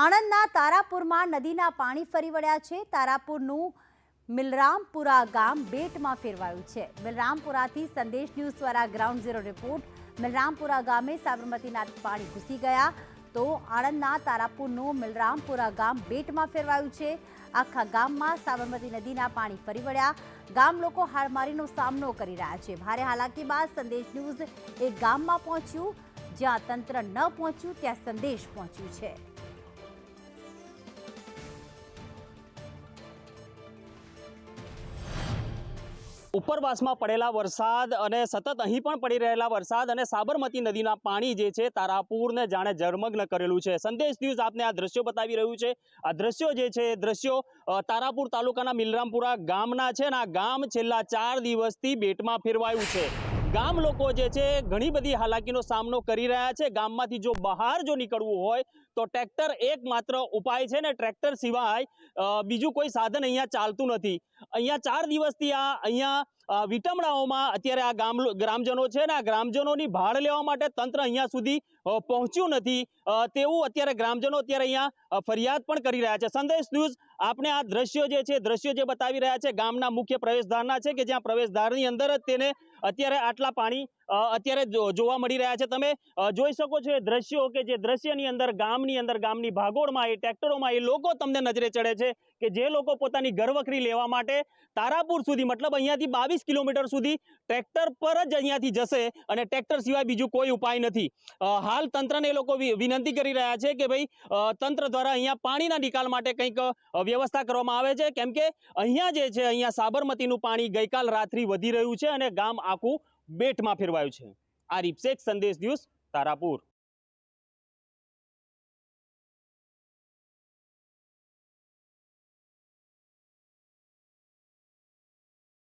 આણંદના તારાપુરમાં નદીના પાણી ફરી વળ્યા છે. તારાપુરનું મિલરામપુરા ગામ બેટમાં ફેરવાયું છે. મિલરામપુરાથી સંદેશ ન્યૂઝ દ્વારા ગ્રાઉન્ડ ઝીરો રિપોર્ટ. મિલરામપુરા ગામે સાબરમતીના પાણી ઘૂસી ગયા. તો આણંદના તારાપુરનું મિલરામપુરા ગામ બેટમાં ફેરવાયું છે. આખા ગામમાં સાબરમતી નદીના પાણી ફરી વળ્યા. ગામ લોકો હાડમારીનો સામનો કરી રહ્યા છે. ભારે હાલાકી બાદ સંદેશ ન્યૂઝ એ ગામમાં પહોંચ્યું. જ્યાં તંત્ર ન પહોંચ્યું, ત્યાં સંદેશ પહોંચ્યું છે. ઉપરવાસમાં પડેલા વરસાદ અને સતત અહીં પણ પડી રહેલા વરસાદ અને સાબરમતી નદીના પાણી જે છે તારાપુરને જાણે જળમગ્ન કરેલું છે. સંદેશ ન્યૂઝ આપને આ દ્રશ્યો બતાવી રહ્યું છે. આ દ્રશ્યો જે છે એ દ્રશ્યો તારાપુર તાલુકાના મિલરામપુરા ગામના છે અને આ ગામ છેલ્લા ચાર દિવસથી બેટમાં ફેરવાયું છે. ગામ લોકો જે છે ઘણી બધી હાલાકીનો સામનો કરી રહ્યા છે. ગામમાંથી જો બહાર જો નીકળવું હોય તો ટ્રેક્ટર એકમાત્ર ઉપાય છે ને, ટ્રેક્ટર સિવાય બીજું કોઈ સાધન અહીંયા ચાલતું નથી. અહીંયા ચાર દિવસથી આ અહીંયા વિટમણાઓમાં અત્યારે આ ગામ ગ્રામજનો છે ને, આ ગ્રામજનોની ભાડ લેવા માટે તંત્ર અહીંયા સુધી પહોંચ્યું નથી. તેવું અત્યારે ગ્રામજનો અત્યારે અહીંયા ફરિયાદ પણ કરી રહ્યા છે. સંદેશ ન્યૂઝ આપણે આ દ્રશ્યો જે છે, દ્રશ્યો જે બતાવી રહ્યા છે, ગામના મુખ્ય પ્રવેશદ્વારના છે કે જ્યાં પ્રવેશદ્વારની અંદર જ તેને અત્યારે આટલા પાણી અત્યારે જોવા મળી રહ્યા છે. તમે જોઈ શકો છો એ દ્રશ્યો કે જે દ્રશ્યની અંદર, ગામની અંદર, ગામની ભાગોળમાં એ, ટ્રેક્ટરોમાં એ લોકો તમને નજરે ચડે છે કે જે લોકો પોતાની ઘરવખરી લેવા માટે તારાપુર સુધી, મતલબ અહીંયાથી બાવીસ કિલોમીટર સુધી ટ્રેક્ટર પર જ અહીંયાથી જશે અને ટ્રેક્ટર સિવાય બીજું કોઈ ઉપાય નથી. હાલ તંત્રને એ લોકો વિનંતી કરી રહ્યા છે કે ભાઈ તંત્ર દ્વારા અહીંયા પાણીના નિકાલ માટે કંઈક વ્યવસ્થા કરવામાં આવે છે. કેમ કે અહીંયા જે છે, અહીંયા સાબરમતીનું પાણી ગઈકાલ રાત્રિ વધી રહ્યું છે અને ગામ આખું બેટમાં ફેરવાયું છે. આ રીપસેક સંદેશ ન્યૂઝ તારાપુર.